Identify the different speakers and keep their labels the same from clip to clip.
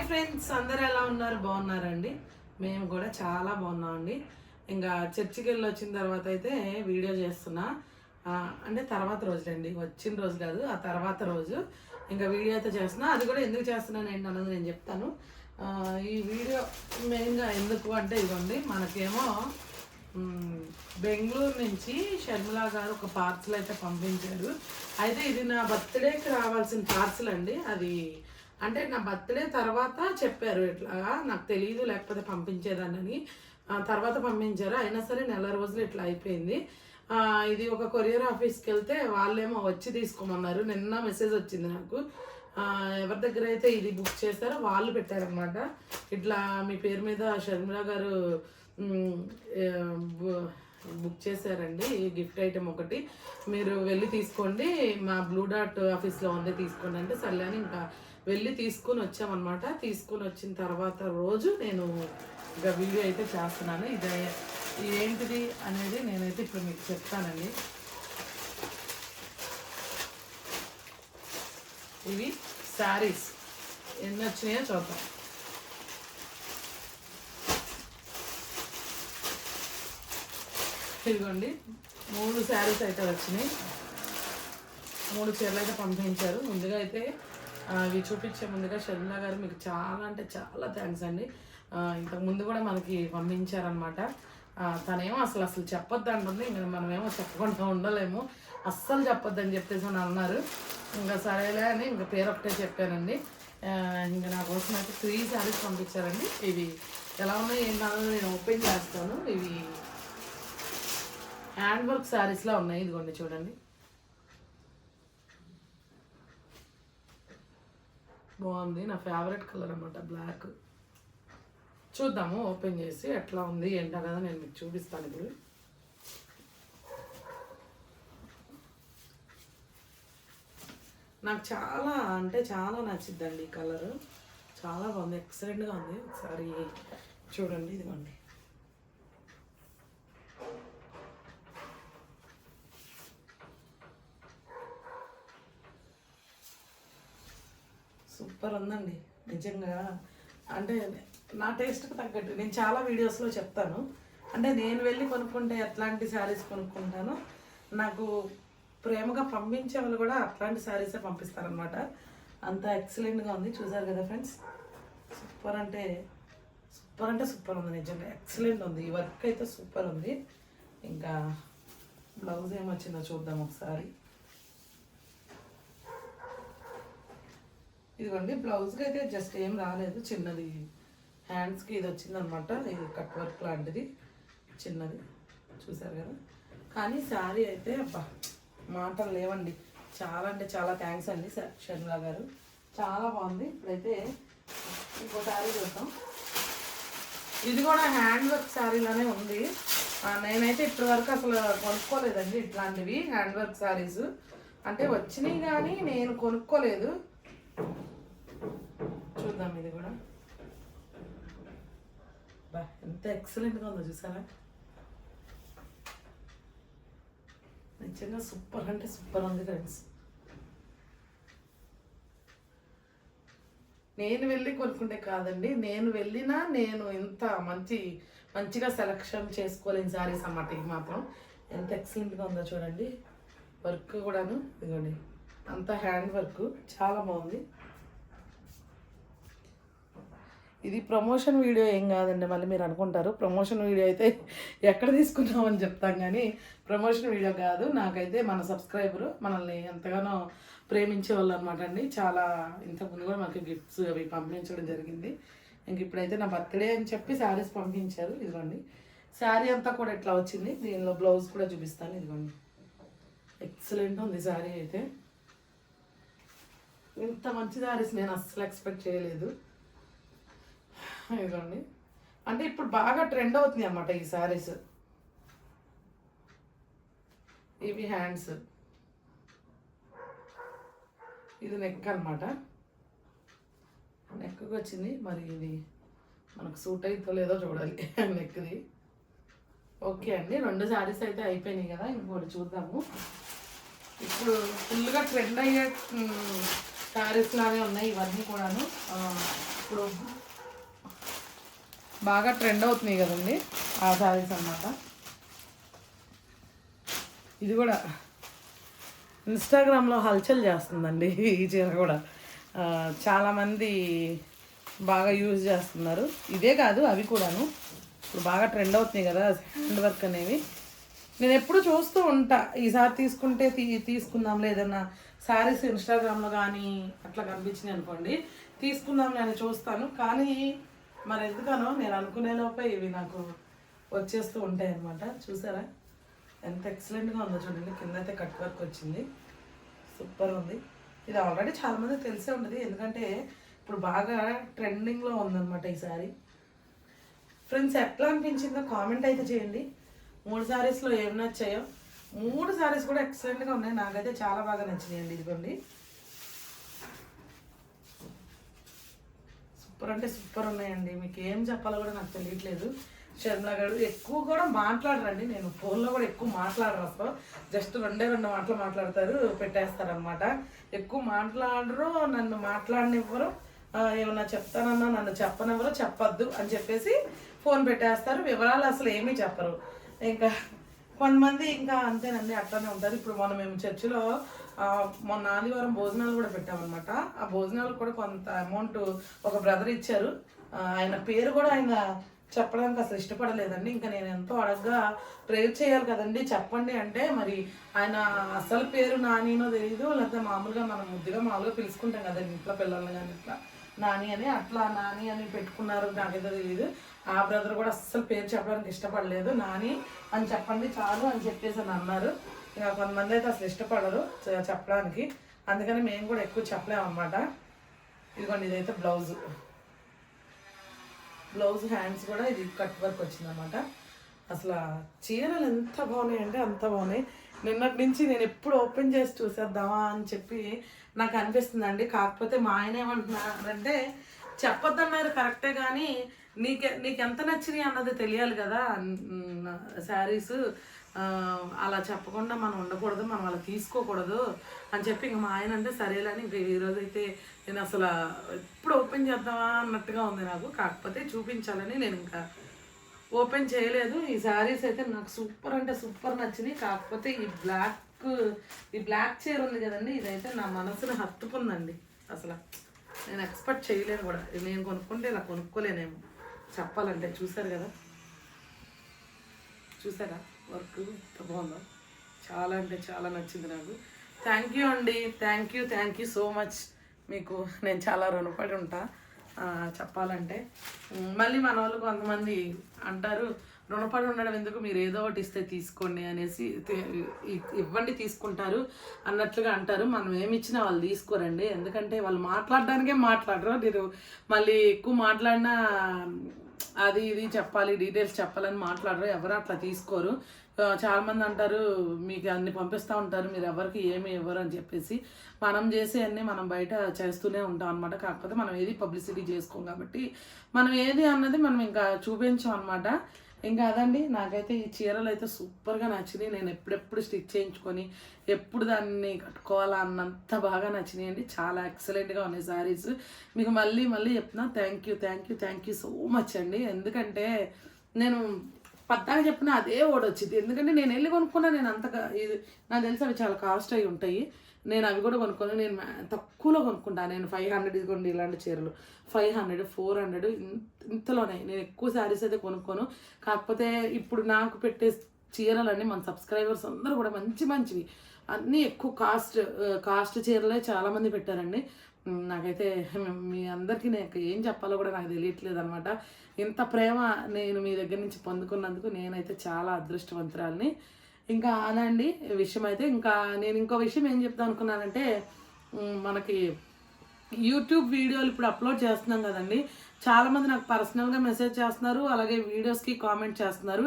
Speaker 1: Hi friends అందరు ఎలా ఉన్నారు? బాగున్నారండి? మేము కూడా చాలా బాగున్నామండి. ఇంకా చర్చికి వెళ్ళి వచ్చిన తర్వాత అయితే వీడియో చేస్తున్నా. అంటే తర్వాత రోజులండి వచ్చిన రోజు కాదు ఆ తర్వాత రోజు ఇంకా వీడియో అయితే చేస్తున్నా. అది కూడా ఎందుకు చేస్తున్నాను ఏంటన్నది నేను చెప్తాను. ఈ వీడియో మెయిన్గా ఎందుకు అంటే ఇదిగోండి మనకేమో బెంగళూరు నుంచి షర్మిల గారు ఒక పార్సల్ అయితే పంపించారు. అయితే ఇది నా బర్త్డేకి రావాల్సిన పార్సల్ అండి. అది అంటే నా బర్త్డే తర్వాత చెప్పారు ఇట్లా నాకు తెలియదు లేకపోతే పంపించేదానని ఆ, తర్వాత పంపించారు. అయినా సరే నెల రోజులు ఇట్లా అయిపోయింది. ఇది ఒక కొరియర్ ఆఫీస్కి వెళ్తే వాళ్ళేమో వచ్చి తీసుకోమన్నారు. నిన్న మెసేజ్ వచ్చింది నాకు. ఎవరి దగ్గర అయితే ఇది బుక్ చేస్తారో వాళ్ళు పెట్టారనమాట ఇట్లా మీ పేరు మీద షర్మిల గారు బుక్ చేశారండి. ఈ గిఫ్ట్ ఐటెం ఒకటి. మీరు వెళ్ళి తీసుకోండి. మా బ్లూ డాట్ ఆఫీస్లో ఉంది తీసుకోండి అంటే సర్లే అని ఇంకా వెళ్ళి తీసుకుని వచ్చామన్నమాట. తీసుకుని వచ్చిన తర్వాత రోజు నేను ఇంకా వీడియో అయితే చేస్తున్నాను. ఇది ఏంటిది అనేది నేనైతే ఇప్పుడు మీకు చెప్తానండి. ఇవి శారీస్. ఎన్ని వచ్చినాయో చూద్దాం. ఇదిగోండి మూడు శారీస్ అయితే వచ్చినాయి. మూడు చీరలు అయితే పంపించారు. ముందుగా అయితే ఇవి చూపించే ముందుగా షర్మిల గారు మీకు చాలా అంటే చాలా థ్యాంక్స్ అండి. ఇంతకు ముందు కూడా మనకి పంపించారనమాట తనేమో అసలు అసలు చెప్పొద్దు అంటుంది ఇంకా మనమేమో చెప్పకుండా ఉండలేము. అస్సలు చెప్పొద్దు అని చెప్పేసి అని అన్నారు. ఇంకా సరేలే అని ఇంకా పేరు ఒకటే చెప్పానండి. ఇంకా నా కోసం అయితే త్రీ శారీస్ పంపించారండి. ఇవి ఎలా ఉన్నాయి ఏంటన్నది నేను ఓపెన్ చేస్తాను. ఇవి హ్యాండ్ వర్క్ శారీస్లో ఉన్నాయి ఇదిగోండి చూడండి. బాగుంది. నా ఫేవరెట్ కలర్ అనమాట బ్లాక్ చూద్దాము ఓపెన్ చేసి ఎట్లా ఉంది ఏంటో కదా నేను మీకు చూపిస్తాను ఇప్పుడు. నాకు చాలా అంటే చాలా నచ్చిద్దండి ఈ కలర్ చాలా బాగుంది ఎక్సలెంట్గా ఉంది. ఒకసారి చూడండి ఇదిగోండి. సూపర్ ఉందండి నిజంగా. అంటే నా టేస్ట్కి తగ్గట్టు నేను చాలా వీడియోస్లో చెప్తాను. అంటే నేను వెళ్ళి కొనుక్కుంటే ఎట్లాంటి శారీస్ కొనుక్కుంటానో. నాకు ప్రేమగా పంపించే వాళ్ళు కూడా అట్లాంటి శారీసే పంపిస్తారనమాట అంత ఎక్సలెంట్గా ఉంది చూసారు కదా ఫ్రెండ్స్? సూపర్ అంటే సూపర్ అంటే సూపర్ ఉంది నిజంగా. ఎక్సలెంట్ ఉంది ఈ వర్క్ అయితే సూపర్ ఉంది. ఇంకా బ్లౌజ్ ఏమొచ్చిందో చూద్దాం ఒకసారి. ఇదిగోండి బ్లౌజ్కి అయితే జస్ట్ ఏం రాలేదు చిన్నది. హ్యాండ్స్కి ఇది వచ్చిందనమాట ఇది కట్ వర్క్ లాంటిది చిన్నది. చూసారు కదా? కానీ శారీ అయితే అబ్బా మాటలు లేవండి. చాలా అంటే చాలా థ్యాంక్స్ అండి శ- గారు. చాలా బాగుంది. ఇప్పుడైతే ఇంకో శారీ చూద్దాం. ఇది కూడా హ్యాండ్ వర్క్ శారీలానే ఉంది. నేనైతే ఇప్పటి వరకు అసలు కొనుక్కోలేదండి ఇట్లాంటివి హ్యాండ్ వర్క్ శారీస్. అంటే వచ్చినాయి కానీ నేను కొనుక్కోలేదు. చూద్దాం ఇది కూడా. బా ఎంత ఎక్సలెంట్గా ఉందో చూసారా? నిజంగా సూపర్ అంటే సూపర్ ఉంది ఫ్రెండ్స్ నేను వెళ్ళి కొనుక్కుంటే కాదండి నేను వెళ్ళినా నేను ఇంత మంచి మంచిగా సెలక్షన్ చేసుకోలేని శారీస్ అన్నమాట ఇవి మాత్రం. ఎంత ఎక్సలెంట్గా ఉందో చూడండి. వర్క్ కూడాను ఇదిగోండి. అంత హ్యాండ్ వర్క్ చాలా బాగుంది. ఇది ప్రమోషన్ వీడియో ఏం కాదండి మళ్ళీ మీరు అనుకుంటారు. ప్రమోషన్ వీడియో అయితే ఎక్కడ తీసుకున్నామని చెప్తాం కానీ ప్రమోషన్ వీడియో కాదు. నాకైతే మన సబ్స్క్రైబరు మనల్ని ఎంతగానో ప్రేమించే వాళ్ళు అనమాట అండి. చాలా ఇంతకుముందు కూడా మాకు గిఫ్ట్స్ అవి పంపించడం జరిగింది. ఇంక ఇప్పుడైతే నా బర్త్డే అని చెప్పి శారీస్ పంపించారు. ఇదిగోండి. శారీ అంతా కూడా ఇట్లా వచ్చింది. దీనిలో బ్లౌజ్ కూడా చూపిస్తాను. ఇదిగోండి. ఎక్సలెంట్ ఉంది శారీ అయితే. ఇంత మంచి శారీస్ నేను అస్సలు ఎక్స్పెక్ట్ చేయలేదు. ఇదిగోండి అంటే ఇప్పుడు బాగా ట్రెండ్ అవుతుంది అన్నమాట ఈ శారీస్ ఇవి హ్యాండ్స్ ఇది నెక్ అనమాట నెక్కి వచ్చింది మరి ఇది మనకు సూట్ అయితే లేదో చూడాలి నెక్ది ఓకే అండి రెండు శారీస్ అయితే అయిపోయినాయి కదా ఇంకోటి చూద్దాము. ఇప్పుడు ఫుల్గా ట్రెండ్ అయ్యే శారీస్ లానే ఉన్నాయి ఇవన్నీ కూడాను. ఇప్పుడు బాగా ట్రెండ్ అవుతున్నాయి కదండి ఆ శారీస్ అన్నమాట. ఇది కూడా ఇన్స్టాగ్రామ్లో హల్చల్ చేస్తుందండి ఈ చీర కూడా. చాలామంది బాగా యూజ్ చేస్తున్నారు. ఇదే కాదు అవి కూడాను. ఇప్పుడు బాగా ట్రెండ్ అవుతున్నాయి కదా హ్యాండ్ వర్క్ అనేవి. నేను ఎప్పుడు చూస్తూ ఉంటా ఈసారి తీసుకుంటే తీ తీసుకుందాంలే ఏదన్నా శారీస్ ఇన్స్టాగ్రామ్లో కానీ అట్లా కనిపించినాయి అనుకోండి తీసుకుందాంలే అని చూస్తాను. కానీ మరి ఎందుకనో నేను అనుకునే లోపే ఇవి నాకు వచ్చేస్తూ ఉంటాయి అనమాట చూసారా? ఎంత ఎక్సలెంట్గా ఉందో చూడండి. కింద అయితే కట్ వర్క్ వచ్చింది. సూపర్ ఉంది. ఇది ఆల్రెడీ చాలామంది తెలిసే ఉంటుంది. ఎందుకంటే ఇప్పుడు బాగా ట్రెండింగ్లో ఉందన్నమాట ఈ సారీ ఫ్రెండ్స్ ఎట్లా అనిపించిందో కామెంట్ అయితే చేయండి. మూడు సారీస్లో ఏం నచ్చాయో. మూడు సారీస్ కూడా ఎక్సలెంట్గా ఉన్నాయి. నాకైతే చాలా బాగా నచ్చినాయండి ఇదిగోండి. సూపర్ అంటే సూపర్ ఉన్నాయండి. మీకు ఏం చెప్పాలో కూడా నాకు తెలియట్లేదు. షర్మిల గారు ఎక్కువ కూడా మాట్లాడరండి. నేను ఫోన్లో కూడా ఎక్కువ మాట్లాడరు అసలు. జస్ట్ రెండే రెండు మాటలు మాట్లాడతారు పెట్టేస్తారనమాట ఎక్కువ మాట్లాడరు నన్ను మాట్లాడనివ్వరు. ఏమన్నా చెప్తానన్నా నన్ను చెప్పనివ్వరు చెప్పొద్దు అని చెప్పేసి ఫోన్ పెట్టేస్తారు. వివరాలు అసలు ఏమీ చెప్పరు. ఇంకా కొంతమంది ఇంకా అంతేనండి అట్లానే ఉంటారు. ఇప్పుడు మనం మేము చర్చిలో మొన్న ఆదివారం భోజనాలు కూడా పెట్టామన్నమాట. ఆ భోజనాలు కూడా కొంత అమౌంట్ ఒక బ్రదర్ ఇచ్చారు. ఆయన పేరు కూడా ఆయన చెప్పడానికి అసలు ఇష్టపడలేదండి. ఇంకా నేను ఎంతో అడగ్గా ప్రేర్ చేయాలి కదండి చెప్పండి అంటే మరి ఆయన అసలు పేరు నానినో తెలియదు లేకపోతే మామూలుగా మనం ముద్దుగా మామూలుగా పిలుచుకుంటాం కదండి ఇంట్లో పిల్లల్ని కానీ ఇట్లా. నాని అని అట్లా నాని అని పెట్టుకున్నారు నాకేదో తెలియదు ఆ బ్రదర్ కూడా అస్సలు పేరు చెప్పడానికి ఇష్టపడలేదు. నాని అని చెప్పండి చాలు అని చెప్పేసి అని అన్నారు. ఇక కొంతమంది అయితే అసలు ఇష్టపడరు చెప్పడానికి. అందుకని మేము కూడా ఎక్కువ చెప్పలేమన్నమాట ఇదిగోండి ఇదైతే బ్లౌజ్. బ్లౌజ్ హ్యాండ్స్ కూడా ఇది కట్ వర్క్ వచ్చిందనమాట అసలు చీరలు ఎంత బాగున్నాయి అంటే అంత బాగున్నాయి. నిన్నటి నుంచి నేను ఎప్పుడు ఓపెన్ చేసి చూసేద్దామా అని చెప్పి నాకు అనిపిస్తుందండి. కాకపోతే మా ఆయన ఏమంటున్నారంటే చెప్పొద్దన్నారు కరెక్టే కానీ నీకు నీకు ఎంత నచ్చినాయి అన్నది తెలియాలి కదా శారీస్. అలా చెప్పకుండా మనం ఉండకూడదు మనం అలా తీసుకోకూడదు అని చెప్పి ఇంక మా ఆయన అంటే సరేలని ఇంక ఈరోజు అయితే నేను అసలు ఎప్పుడు ఓపెన్ చేద్దామా అన్నట్టుగా ఉంది నాకు. కాకపోతే చూపించాలని నేను ఇంకా ఓపెన్ చేయలేదు. ఈ శారీస్ అయితే నాకు సూపర్ అంటే సూపర్ నచ్చినాయి. కాకపోతే ఈ బ్లాక్ ఈ బ్లాక్ చీర ఉంది కదండి ఇదైతే నా మనసుని హత్తుకుందండి. అసలు నేను ఎక్స్పెక్ట్ చేయలేను కూడా. నేను కొనుక్కుంటే ఇలా కొనుక్కోలేనేమో. చెప్పాలంటే చూసారు కదా? చూసారా? వర్క్ బాగుందా? చాలా అంటే చాలా నచ్చింది నాకు. థ్యాంక్ యూ అండి. Thank you thank you so much మీకు నేను చాలా రుణపడి ఉంటా. చెప్పాలంటే. మళ్ళీ మన వాళ్ళు కొంతమంది అంటారు రుణపడి ఉండడం ఎందుకు? మీరు ఏదో ఒకటి ఇస్తే తీసుకోండి అనేసి ఇవ్వండి తీసుకుంటారు అన్నట్లుగా అంటారు. మనం ఏమి ఇచ్చినా వాళ్ళు తీసుకోరండి. ఎందుకంటే వాళ్ళు మాట్లాడడానికే మాట్లాడరు. నేను మళ్ళీ ఎక్కువ మాట్లాడినా అది ఇది చెప్పాలి డీటెయిల్స్ చెప్పాలని మాట్లాడరు ఎవరు అట్లా తీసుకోరు. చాలామంది చాలా మంది అంటారు మీకు అన్ని పంపిస్తూ ఉంటారు మీరు ఎవరికి ఏమి ఇవ్వరు అని చెప్పేసి. మనం చేసే అన్ని మనం బయట చేస్తూనే ఉంటాం అనమాట కాకపోతే మనం ఏది పబ్లిసిటీ చేసుకోం కాబట్టి మనం ఏది అన్నది మనం ఇంకా చూపించాం అనమాట ఇంకా అదండి నాకైతే ఈ చీరలు అయితే సూపర్గా నచ్చినాయి. నేను ఎప్పుడెప్పుడు స్టిచ్ చేయించుకొని ఎప్పుడు దాన్ని కట్టుకోవాలా అన్నంత బాగా నచ్చినాయండి. చాలా ఎక్సలెంట్గా ఉన్నాయి సారీస్ మీకు మళ్ళీ మళ్ళీ చెప్తున్నా thank you thank you thank you so much అండి. ఎందుకంటే నేను పద్దాగా చెప్పిన అదే ఓడొచ్చింది. ఎందుకంటే నేను వెళ్ళి కొనుక్కున్నా నేను అంతగా ఇది నాకు తెలిసి అవి చాలా కాస్ట్ అయి ఉంటాయి. నేను అవి కూడా కొనుక్కొని నేను తక్కువలో కొనుక్కుంటాను నేను ఫైవ్ హండ్రెడ్ ఇదిగోండి ఇలాంటి చీరలు. ఫైవ్ హండ్రెడ్ ఫోర్ హండ్రెడ్ ఇంతలోనే. నేను ఎక్కువ శారీస్ అయితే కొనుక్కోను. కాకపోతే ఇప్పుడు నాకు పెట్టే చీరలన్నీ మన సబ్స్క్రైబర్స్ అందరూ కూడా మంచి మంచివి. అన్నీ ఎక్కువ కాస్ట్ కాస్ట్ చీరలే చాలామంది పెట్టారండి. నాకైతే మీ అందరికీ నేను ఏం చెప్పాలో కూడా నాకు తెలియట్లేదు అనమాట ఇంత ప్రేమ నేను మీ దగ్గర నుంచి పొందుకున్నందుకు నేనైతే చాలా అదృష్టవంతురాలని. ఇంకా అదండి విషయం అయితే ఇంకా నేను ఇంకో విషయం ఏం చెప్తాను అనుకున్నానంటే మనకి యూట్యూబ్ వీడియోలు ఇప్పుడు అప్లోడ్ చేస్తున్నాం కదండి. చాలామంది నాకు పర్సనల్గా మెసేజ్ చేస్తున్నారు అలాగే వీడియోస్కి కామెంట్ చేస్తున్నారు.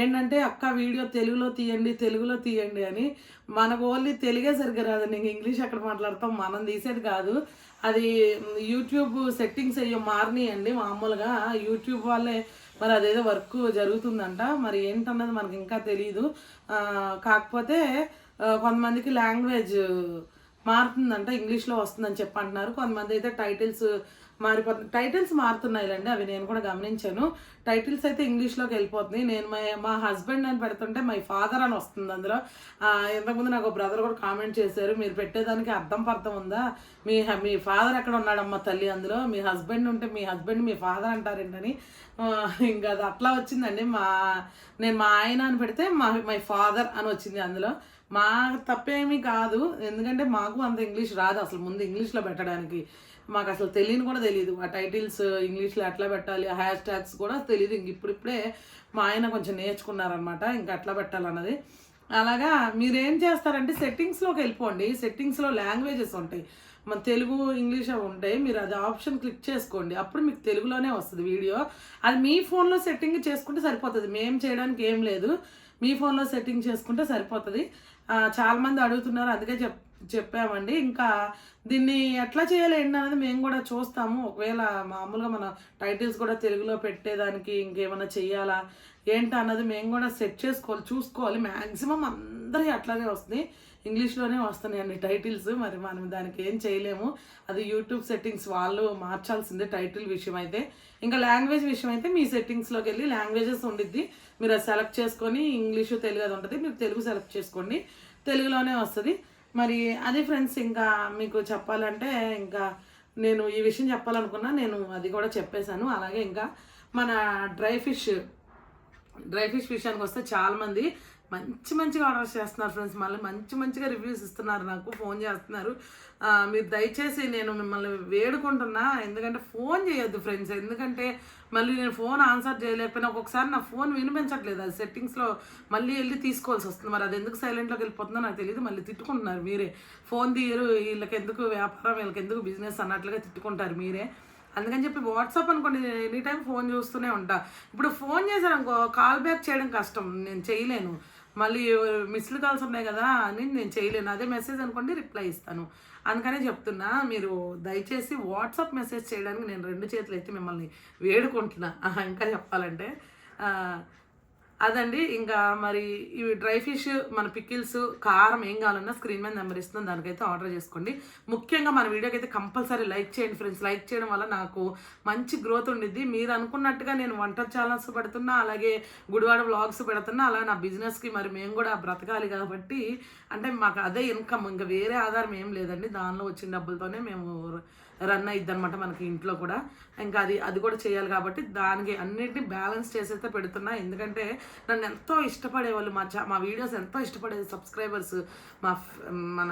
Speaker 1: ఏంటంటే అక్క వీడియో తెలుగులో తీయండి తెలుగులో తీయండి అని. మనకు ఓన్లీ తెలుగే సరిగ్గా రాదండి ఇంక ఇంగ్లీష్ అక్కడ మాట్లాడతాం మనం తీసేది కాదు. అది యూట్యూబ్ సెట్టింగ్స్ అయ్యో మారినాయండి మామూలుగా. యూట్యూబ్ వాళ్ళే మరి అదేదో వర్క్ జరుగుతుందంట. మరి ఏంటన్నది మనకి ఇంకా తెలియదు కాకపోతే కొంతమందికి లాంగ్వేజ్ మారుతుందంట ఇంగ్లీష్లో వస్తుందని చెప్పి అంటున్నారు కొంతమంది అయితే టైటిల్స్ మారిపోతుంది టైటిల్స్ మారుతున్నాయిలండి అవి నేను కూడా గమనించాను. టైటిల్స్ అయితే ఇంగ్లీష్లోకి వెళ్ళిపోతుంది. నేను మా మా హస్బెండ్ అని పెడుతుంటే మై ఫాదర్ అని వస్తుంది అందులో. ఇంతకుముందు నాకు బ్రదర్ కూడా కామెంట్ చేశారు మీరు పెట్టేదానికి అర్థం పర్థం ఉందా? మీ మీ ఫాదర్ ఎక్కడ ఉన్నాడమ్మా తల్లి అందులో? మీ హస్బెండ్ ఉంటే మీ హస్బెండ్ మీ ఫాదర్ అంటారేంటని? ఇంకా అది అట్లా వచ్చిందండి. మా నేను మా ఆయన అని పెడితే మా మై ఫాదర్ అని వచ్చింది అందులో. మా తప్పేమీ కాదు. ఎందుకంటే మాకు అంత ఇంగ్లీష్ రాదు అసలు ముందు ఇంగ్లీష్లో పెట్టడానికి. మాకు అసలు తెలియని కూడా తెలియదు ఆ టైటిల్స్ ఇంగ్లీష్లో ఎట్లా పెట్టాలి ఆ హ్యాష్ ట్యాగ్స్ కూడా తెలియదు ఇంక ఇప్పుడిప్పుడే మా ఆయన కొంచెం నేర్చుకున్నారనమాట ఇంకా అట్లా పెట్టాలన్నది. అలాగా మీరేం చేస్తారంటే సెట్టింగ్స్లోకి వెళ్ళిపోండి. సెట్టింగ్స్లో లాంగ్వేజెస్ ఉంటాయి. మన తెలుగు ఇంగ్లీష్ అవి ఉంటాయి. మీరు అది ఆప్షన్ క్లిక్ చేసుకోండి. అప్పుడు మీకు తెలుగులోనే వస్తుంది వీడియో. అది మీ ఫోన్లో సెట్టింగ్ చేసుకుంటే సరిపోతుంది. మేము చేయడానికి ఏం లేదు. మీ ఫోన్లో సెట్టింగ్ చేసుకుంటే సరిపోతుంది. చాలామంది అడుగుతున్నారు. అందుకే చెప్ చెప్పామండి. ఇంకా దీన్ని ఎట్లా చేయాలి అనేది మేము కూడా చూస్తాము. ఒకవేళ మామూలుగా మన టైటిల్స్ కూడా తెలుగులో పెట్టేదానికి ఇంకేమైనా చేయాలా ఏంటి అన్నది మేము కూడా సెట్ చేసుకోవాలి చూసుకోవాలి. మ్యాక్సిమం అందరి అట్లానే వస్తుంది. ఇంగ్లీష్లోనే వస్తున్నాయండి టైటిల్స్. మరి మనం దానికి ఏం చేయలేము. అది యూట్యూబ్ సెట్టింగ్స్ వాళ్ళు మార్చాల్సిందే టైటిల్ విషయం అయితే. ఇంకా లాంగ్వేజ్ విషయం అయితే మీ సెట్టింగ్స్లోకి వెళ్ళి లాంగ్వేజెస్ ఉండిద్ది. మీరు అది సెలెక్ట్ చేసుకొని ఇంగ్లీషు తెలుగు అది ఉంటుంది. మీరు తెలుగు సెలెక్ట్ చేసుకోండి. తెలుగులోనే వస్తుంది. మరి అది ఫ్రెండ్స్ ఇంకా మీకు చెప్పాలంటే ఇంకా నేను ఈ విషయం చెప్పాలనుకున్నా నేను అది కూడా చెప్పేశాను. అలాగే ఇంకా మన డ్రై ఫిష్ డ్రై ఫిష్ విషయానికి వస్తే చాలామంది మంచి మంచిగా ఆర్డర్స్ చేస్తున్నారు ఫ్రెండ్స్. మళ్ళీ మంచి మంచిగా రివ్యూస్ ఇస్తున్నారు నాకు. ఫోన్ చేస్తున్నారు. మీరు దయచేసి నేను మిమ్మల్ని వేడుకుంటున్నా. ఎందుకంటే ఫోన్ చేయొద్దు ఫ్రెండ్స్. ఎందుకంటే మళ్ళీ నేను ఫోన్ ఆన్సర్ చేయలేకపోయినా ఒక్కొక్కసారి నా ఫోన్ వినిపించట్లేదు. అది సెట్టింగ్స్లో మళ్ళీ వెళ్ళి తీసుకోవాల్సి వస్తుంది. మరి అది ఎందుకు సైలెంట్లోకి వెళ్ళిపోతుందో నాకు తెలియదు మళ్ళీ తిట్టుకుంటున్నారు మీరే. ఫోన్ తీయరు. వీళ్ళకి ఎందుకు వ్యాపారం? వీళ్ళకి ఎందుకు బిజినెస్ అన్నట్లుగా తిట్టుకుంటారు మీరే. అందుకని చెప్పి వాట్సాప్ అనుకోండి. నేను ఎనీ టైం ఫోన్ చూస్తూనే ఉంటా. ఇప్పుడు ఫోన్ చేశాను అనుకో కాల్ బ్యాక్ చేయడం కష్టం. నేను చేయలేను. మళ్ళీ మిస్డ్ కాల్స్ ఉన్నాయి కదా అని నేను చేయలేను. అదే మెసేజ్ అనుకోండి రిప్లై ఇస్తాను. అందుకనే చెప్తున్నా మీరు దయచేసి వాట్సాప్ మెసేజ్ చేయడానికి నేను రెండు చేతులు ఎత్తి మిమ్మల్ని వేడుకుంటున్నా. ఇంకా చెప్పాలంటే అదండి ఇంకా మరి ఇవి డ్రై ఫిష్ మన పికిల్స్ కారం ఏం కావాలన్నా స్క్రీన్ మీద నెంబర్ ఇస్తుంది దానికైతే ఆర్డర్ చేసుకోండి. ముఖ్యంగా మన వీడియోకి అయితే కంపల్సరీ లైక్ చేయండి ఫ్రెండ్స్. లైక్ చేయడం వల్ల నాకు మంచి గ్రోత్ ఉండిద్ది. మీరు అనుకున్నట్టుగా నేను వంట ఛానల్స్ పెడుతున్నా అలాగే గుడివాడ వ్లాగ్స్ పెడుతున్నా అలాగే నా బిజినెస్కి మరి మేము కూడా బ్రతకాలి కాబట్టి అంటే మాకు అదే ఇన్కమ్ ఇంకా వేరే ఆధారం ఏం లేదండి. దానిలో వచ్చిన డబ్బులతోనే మేము రన్ అయ్యిద్ది అనమాట మనకి ఇంట్లో కూడా. ఇంకా అది అది కూడా చేయాలి కాబట్టి దానికి అన్నిటిని బ్యాలెన్స్ చేసైతే పెడుతున్నా. ఎందుకంటే నన్ను ఎంతో ఇష్టపడే వాళ్ళు మా చా మా వీడియోస్ ఎంతో ఇష్టపడే సబ్స్క్రైబర్స్ మా మన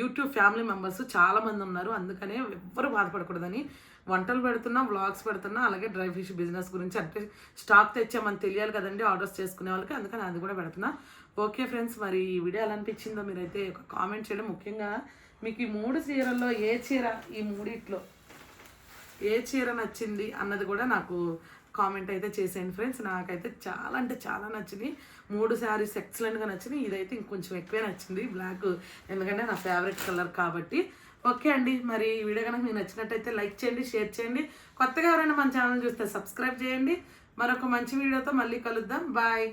Speaker 1: యూట్యూబ్ ఫ్యామిలీ మెంబర్స్ చాలామంది ఉన్నారు. అందుకనే ఎవ్వరు బాధపడకూడదని వంటలు పెడుతున్నా వ్లాగ్స్ పెడుతున్నా అలాగే డ్రై ఫిష్ బిజినెస్ గురించి అంటే స్టాక్ తెచ్చామని తెలియాలి కదండి ఆర్డర్స్ చేసుకునే వాళ్ళకి. అందుకని అది కూడా పెడుతున్నా. ఓకే ఫ్రెండ్స్ మరి ఈ వీడియో ఎలా అనిపించిందో మీరైతే ఒక కామెంట్ చేయడం ముఖ్యంగా మీకు ఈ మూడు చీరల్లో ఏ చీర ఈ మూడిట్లో ఏ చీర నచ్చింది అన్నది కూడా నాకు కామెంట్ అయితే చేసేయండి ఫ్రెండ్స్. నాకైతే చాలా అంటే చాలా నచ్చింది. మూడు శారీస్ ఎక్సలెంట్గా నచ్చినాయి ఇదైతే ఇంకొంచెం ఎక్కువే నచ్చింది. బ్లాక్ ఎందుకంటే నా ఫేవరెట్ కలర్ కాబట్టి. ఓకే అండి. మరి ఈ వీడియో కనుక మీకు నచ్చినట్టయితే లైక్ చేయండి షేర్ చేయండి. కొత్తగా ఎవరైనా మన ఛానల్ చూస్తే సబ్స్క్రైబ్ చేయండి. మరొక మంచి వీడియోతో మళ్ళీ కలుద్దాం. బాయ్.